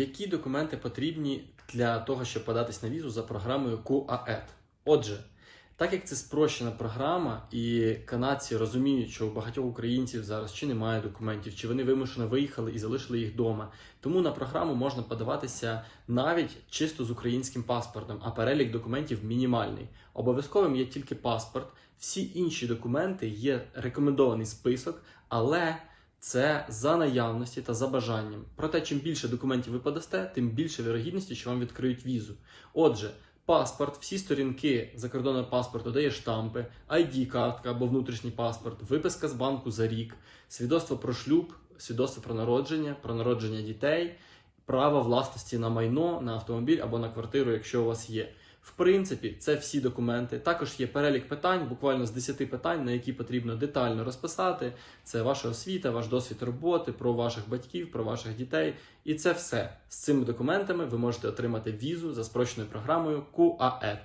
Які документи потрібні для того, щоб податись на візу за програмою QAED? Отже, так як це спрощена програма, і канадці розуміють, що у багатьох українців зараз чи немає документів, чи вони вимушено виїхали і залишили їх вдома. Тому на програму можна подаватися навіть чисто з українським паспортом, а перелік документів мінімальний. Обов'язковим є тільки паспорт. Всі інші документи є рекомендований список, але це за наявності та за бажанням. Проте, чим більше документів ви подасте, тим більше вірогідності, що вам відкриють візу. Отже, паспорт, всі сторінки закордонного паспорту дає штампи, ID-картка або внутрішній паспорт, виписка з банку за рік, свідоцтво про шлюб, свідоцтво про народження, про народження дітей, право власності на майно, на автомобіль або на квартиру, якщо у вас є. В принципі, це всі документи. Також є перелік питань, буквально з 10 питань, на які потрібно детально розписати. Це ваша освіта, ваш досвід роботи, про ваших батьків, про ваших дітей. І це все. З цими документами ви можете отримати візу за спрощеною програмою QAED.